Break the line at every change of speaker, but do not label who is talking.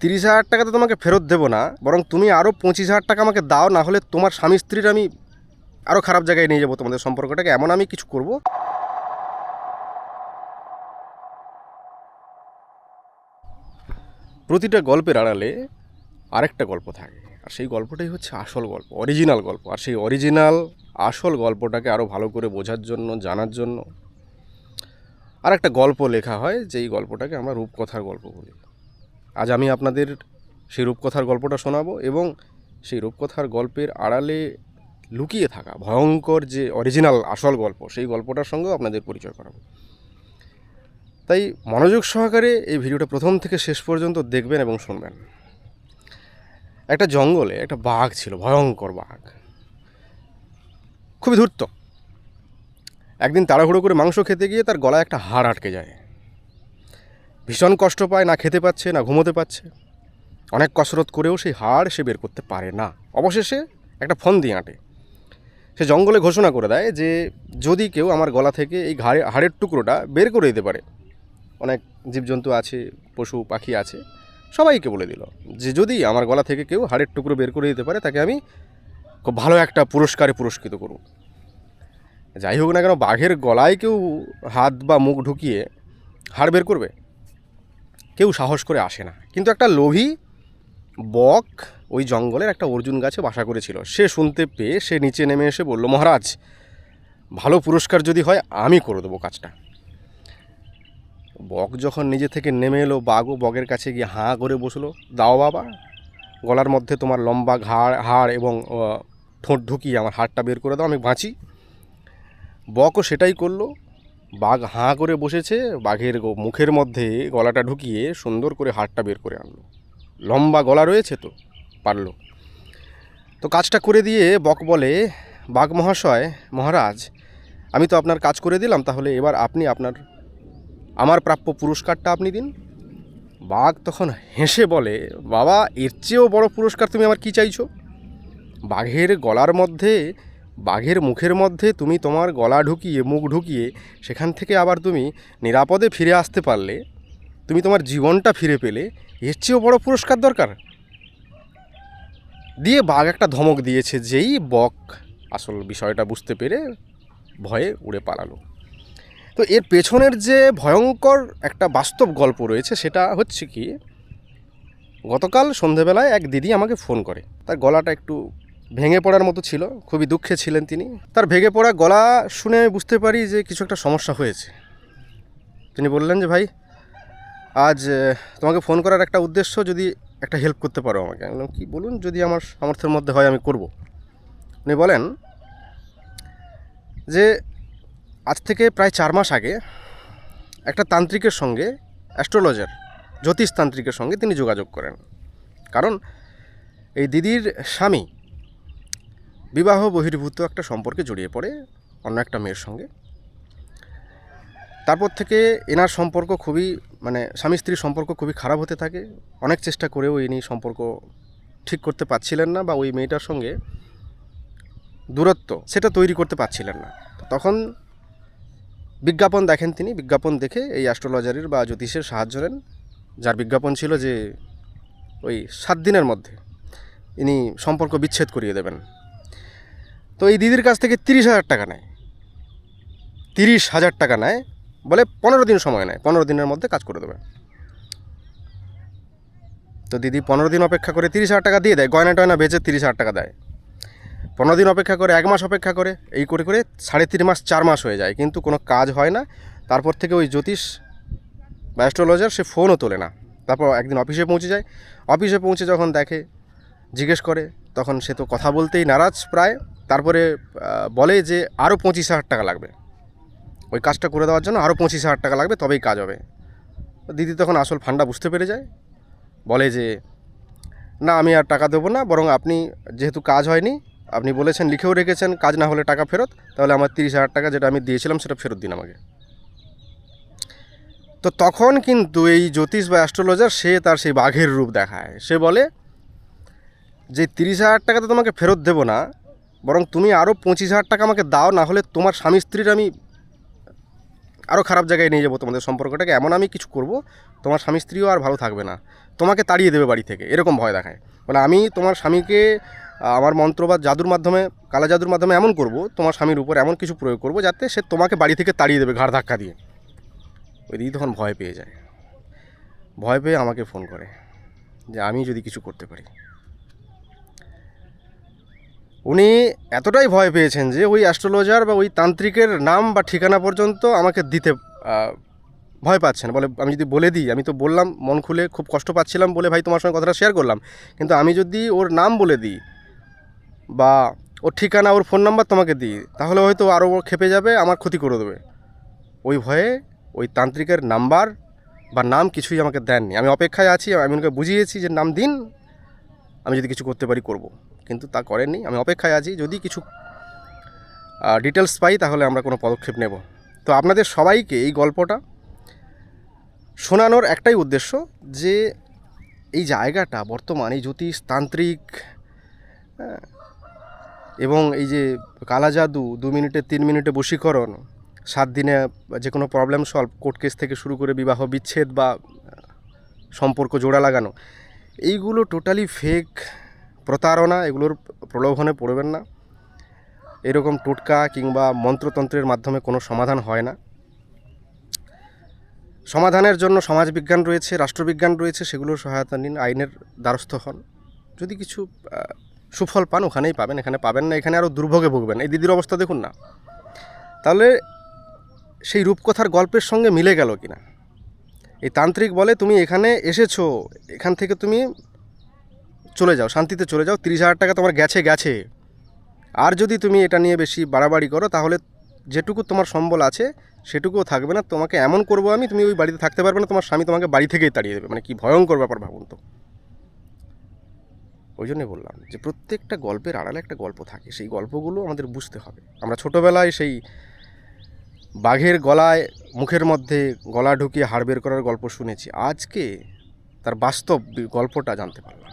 তিরিশ হাজার টাকা তো তোমাকে ফেরত দেবো না, বরং তুমি আরও পঁচিশ হাজার টাকা আমাকে দাও, না হলে তোমার স্বামী স্ত্রীর আমি আরও খারাপ জায়গায় নিয়ে যাব তোমাদের সম্পর্কটাকে, এমন আমি কিছু করব? প্রতিটা গল্পের আড়ালে আরেকটা গল্প থাকে, আর সেই গল্পটাই হচ্ছে আসল গল্প অরিজিনাল গল্প, আর সেই অরিজিনাল আসল গল্পটাকে আরও ভালো করে বোঝার জন্য, জানার জন্য আর একটা গল্প লেখা হয়, যেই গল্পটাকে আমরা রূপকথার গল্প বলি। আজ আমি আপনাদের সেই রূপকথার গল্পটা শোনাবো এবং সেই রূপকথার গল্পের আড়ালে লুকিয়ে থাকা ভয়ঙ্কর যে অরিজিনাল আসল গল্প, সেই গল্পটার সঙ্গেও আপনাদের পরিচয় করাবো। তাই মনোযোগ সহকারে এই ভিডিওটা প্রথম থেকে শেষ পর্যন্ত দেখবেন এবং শুনবেন। একটা জঙ্গলে একটা বাঘ ছিল, ভয়ঙ্কর বাঘ। খুবই ধূর্ত। একদিন তাড়াহুড়ো করে মাংস খেতে গিয়ে তার গলায় একটা হাড় আটকে যায়। ভীষণ কষ্ট পায়, না খেতে পাচ্ছে, না ঘুমোতে পাচ্ছে। অনেক কসরত করেও সেই হাড় সে বের করতে পারে না। অবশেষে একটা ফোন দিয়ে আঁটে। সে জঙ্গলে ঘোষণা করে দেয় যে, যদি কেউ আমার গলা থেকে এই ঘাড়ে, হাড়ের টুকরোটা বের করে দিতে পারে। অনেক জীবজন্তু আছে, পশু, পাখি আছে, সবাইকে বলে দিল যে, যদি আমার গলা থেকে কেউ হাড়ের টুকরো বের করে দিতে পারে, তাকে আমি খুব ভালো একটা পুরস্কারে পুরস্কৃত করব। যাই হোক না কেন, বাঘের গলায় কেউ হাত বা মুখ ঢুকিয়ে হাড় বের করবে? কেউ সাহস করে আসে না। কিন্তু একটা লোভী বক ওই জঙ্গলের একটা অর্জুন গাছে বাসা করেছিল। সে শুনতে পেয়ে সে নিচে নেমে এসে বলল, মহারাজ, ভালো পুরস্কার যদি হয়, আমি করে দেবো কাজটা। বক যখন নিজে থেকে নেমে এলো, বাঘও বগের কাছে গিয়ে হাঁ করে বসল, দাও বাবা, গলার মধ্যে তোমার লম্বা ঘাড়, হাড় এবং ঠোঁট ঢুকিয়ে আমার হাড়টা বের করে দাও, আমি বাঁচি। বকও সেটাই করল বাঘ হাঁ করে বসেছে, বাঘের মুখের মধ্যে গলাটা ঢুকিয়ে সুন্দর করে হাড়টা বের করে আনলো। লম্বা গলা রয়েছে তো, পারল। তো কাজটা করে দিয়ে বক বলে, বাঘ মহাশয়, মহারাজ, আমি তো আপনার কাজ করে দিলাম, তাহলে এবার আপনি আপনার, আমার প্রাপ্য পুরস্কারটা আপনি দিন। বাঘ তখন হেসে বলে, বাবা, এর চেয়েও বড় পুরস্কার তুমি আমার কি চাইছো? বাঘের গলার মধ্যে বাঘের মুখের মধ্যে তুমি তোমার গলা ঢুকিয়ে, মুখ ঢুকিয়ে সেখান থেকে আবার তুমি নিরাপদে ফিরে আসতে পারলে, তুমি তোমার জীবনটা ফিরে পেলে, এর চেয়েও বড় পুরস্কার দরকার। দিয়ে বাঘ একটা ধমক দিয়েছে, যেই বক আসল বিষয়টা বুঝতে পেরে ভয়ে উড়ে পালালো। তো এর পেছনের যে ভয়ঙ্কর একটা বাস্তব গল্প রয়েছে, সেটা হচ্ছে কি, গতকাল সন্ধেবেলায় এক দিদি আমাকে ফোন করে, তার গলাটা একটু ভেঙে পড়ার মতো ছিল, খুবই দুঃখে ছিলেন তিনি। তার ভেঙে পড়া গলা শুনে আমি বুঝতে পারি যে কিছু একটা সমস্যা হয়েছে। তিনি বললেন যে, ভাই, আজ তোমাকে ফোন করার একটা উদ্দেশ্য যদি একটা হেল্প করতে পারো আমাকে। আমি কি বলুন? যদি আমার সামর্থ্যের মধ্যে হয় আমি করব। উনি বলেন যে, আজ থেকে প্রায় চার মাস আগে একটা তান্ত্রিকের সঙ্গে, অ্যাস্ট্রোলজার, জ্যোতিষতান্ত্রিকের সঙ্গে তিনি যোগাযোগ করেন। কারণ এই দিদির স্বামী বিবাহ বহির্ভূত একটা সম্পর্কে জড়িয়ে পড়ে অন্য একটা মেয়ের সঙ্গে। তারপর থেকে এনার সম্পর্ক খুবই মানে স্বামী স্ত্রীর সম্পর্ক খুবই খারাপ হতে থাকে। অনেক চেষ্টা করেও ইনি সম্পর্ক ঠিক করতে পারছিলেন না বা ওই মেয়েটার সঙ্গে দূরত্ব সেটা তৈরি করতে পারছিলেন না। তখন বিজ্ঞাপন দেখেন তিনি, বিজ্ঞাপন দেখে এই অ্যাস্ট্রোলজারের বা জ্যোতিষের সাহায্য নেন। যার বিজ্ঞাপন ছিল যে ওই সাত দিনের মধ্যে ইনি সম্পর্ক বিচ্ছেদ করিয়ে দেবেন। তো এই দিদির কাছ থেকে তিরিশ হাজার টাকা নেয়। তিরিশ হাজার টাকা নেয় বলে পনেরো দিন সময় নেয়, পনেরো দিনের মধ্যে কাজ করে দেবে। তো দিদি পনেরো দিন অপেক্ষা করে তিরিশ হাজার টাকা দিয়ে দেয়, গয়না টয়না বেচে তিরিশ হাজার টাকা দেয়। পনেরো দিন অপেক্ষা করে, এক মাস অপেক্ষা করে, এই করে করে সাড়ে তিন মাস, চার মাস হয়ে যায়। কিন্তু কোনো কাজ হয় না। তারপর থেকে ওই জ্যোতিষ বা অ্যাস্ট্রোলজার সে ফোনও তোলে না। তারপর একদিন অফিসে পৌঁছে যায়। অফিসে পৌঁছে যখন দেখে, জিজ্ঞেস করে, তখন সে তো কথা বলতেই নারাজ প্রায়। তারপরে বলে যে আরও পঁচিশ হাজার টাকা লাগবে। ওই কাজটা করে দেওয়ার জন্য আরও পঁচিশ হাজার টাকা লাগবে, তবেই কাজ হবে। দিদি তখন আসল ফান্ডা বুঝতে পেরে যায়। বলে যে, না, আমি আর টাকা দেবো না, বরং আপনি যেহেতু কাজ হয়নি, আপনি বলেছেন, লিখেও রেখেছেন, কাজ না হলে টাকা ফেরত, তাহলে আমার তিরিশ হাজার টাকা যেটা আমি দিয়েছিলাম, সেটা ফেরত দিন আমাকে। তো তখন কিন্তু এই জ্যোতিষ বা অ্যাস্ট্রোলজার, সে তার সেই বাঘের রূপ দেখায়। সে বলে যে, তিরিশ হাজার টাকা তো তোমাকে ফেরত দেবো না বরং তুমি আরও পঁচিশ হাজার টাকা আমাকে দাও, না হলে তোমার স্বামী স্ত্রীর আমি আরও খারাপ জায়গায় নিয়ে যাব তোমাদের সম্পর্কটাকে। এমন আমি কিছু করব, তোমার স্বামী স্ত্রীও আর ভালো থাকবে না। তোমাকে তাড়িয়ে দেবে বাড়ি থেকে, এরকম ভয় দেখায়। মানে আমি তোমার স্বামীকে আমার মন্ত্র বা জাদুর মাধ্যমে, কালা জাদুর মাধ্যমে এমন করব, তোমার স্বামীর উপর এমন কিছু প্রয়োগ করব, যাতে সে তোমাকে বাড়ি থেকে তাড়িয়ে দেবে, ঘাড় ধাক্কা দিয়ে। ওই দিদি তখন ভয় পেয়ে যায়। ভয় পেয়ে আমাকে ফোন করে যে আমি যদি কিছু করতে পারি। উনি এতটাই ভয় পেয়েছেন যে ওই অ্যাস্ট্রোলজার বা ওই তান্ত্রিকের নাম বা ঠিকানা পর্যন্ত আমাকে দিতে ভয় পাচ্ছেন। বলে আমি যদি বলে দিই, আমি তো বললাম, মন খুলে খুব কষ্ট পাচ্ছিলাম বলে ভাই তোমার সঙ্গে কথাটা শেয়ার করলাম। কিন্তু আমি যদি ওর নাম বলে দিই বা ওর ঠিকানা, ওর ফোন নাম্বার তোমাকে দিই, তাহলে হয়তো আরও খেপে যাবে, আমার ক্ষতি করে দেবে। ওই ভয়ে ওই তান্ত্রিকের নাম্বার বা নাম কিছুই আমাকে দেননি। আমি অপেক্ষায় আছি, আমি ওনাকে বুঝিয়েছি যে নাম দিন, আমি যদি কিছু করতে পারি, করব। কিন্তু তা করেননি। আমি অপেক্ষায় আছি, যদি কিছু ডিটেলস পাই তাহলে আমরা কোনো পদক্ষেপ নেব। তো আপনাদের সবাইকে এই গল্পটা শোনানোর একটাই উদ্দেশ্য যে এই জায়গাটা বর্তমান, এই এবং এই যে কালা জাদু, দু মিনিটে, তিন মিনিটে বশীকরণ, সাত দিনে যে কোনো প্রবলেম সলভ কোর্ট কেস থেকে শুরু করে বিবাহ বিচ্ছেদ বা সম্পর্ক জোড়া লাগানো, এইগুলো টোটালি ফেক প্রতারণা, এগুলোর প্রলোভনে পড়বেন না। এরকম টোটকা কিংবা মন্ত্রতন্ত্রের মাধ্যমে কোনো সমাধান হয় না। সমাধানের জন্য সমাজবিজ্ঞান রয়েছে, রাষ্ট্রবিজ্ঞান রয়েছে, সেগুলোর সহায়তা নিন, আইনের দ্বারস্থ হন। যদি কিছু সুফল পান, ওখানেই পাবেন, এখানে পাবেন না, এখানে আরও দুর্ভোগে ভুগবেন। এই দিদির অবস্থা দেখুন না। তাহলে সেই রূপকথার গল্পের সঙ্গে মিলে গেল কিনা? এই তান্ত্রিক বলে, তুমি এখানে এসেছ, এখান থেকে তুমি চলে যাও, শান্তিতে চলে যাও। তিরিশ হাজার টাকা তোমার গেছে গেছে। আর যদি তুমি এটা নিয়ে বেশি বাড়াবাড়ি করো, তাহলে যেটুকু তোমার সম্বল আছে, সেটুকুও থাকবে না। তোমাকে এমন করব আমি, তুমি ওই বাড়িতে থাকতে পারবে না, তোমার স্বামী তোমাকে বাড়ি থেকেই তাড়িয়ে দেবে। মানে কি ভয়ঙ্কর ব্যাপার ভাবুন তো। ওই জন্যই বললাম যে, প্রত্যেকটা গল্পের আড়ালে একটা গল্প থাকে। সেই গল্পগুলো আমাদের বুঝতে হবে। আমরা ছোটোবেলায় সেই বাঘের গলায়, মুখের মধ্যে গলা ঢুকিয়ে হাড় বের করার গল্প শুনেছি। আজকে তার বাস্তব গল্পটা জানতে পারলাম।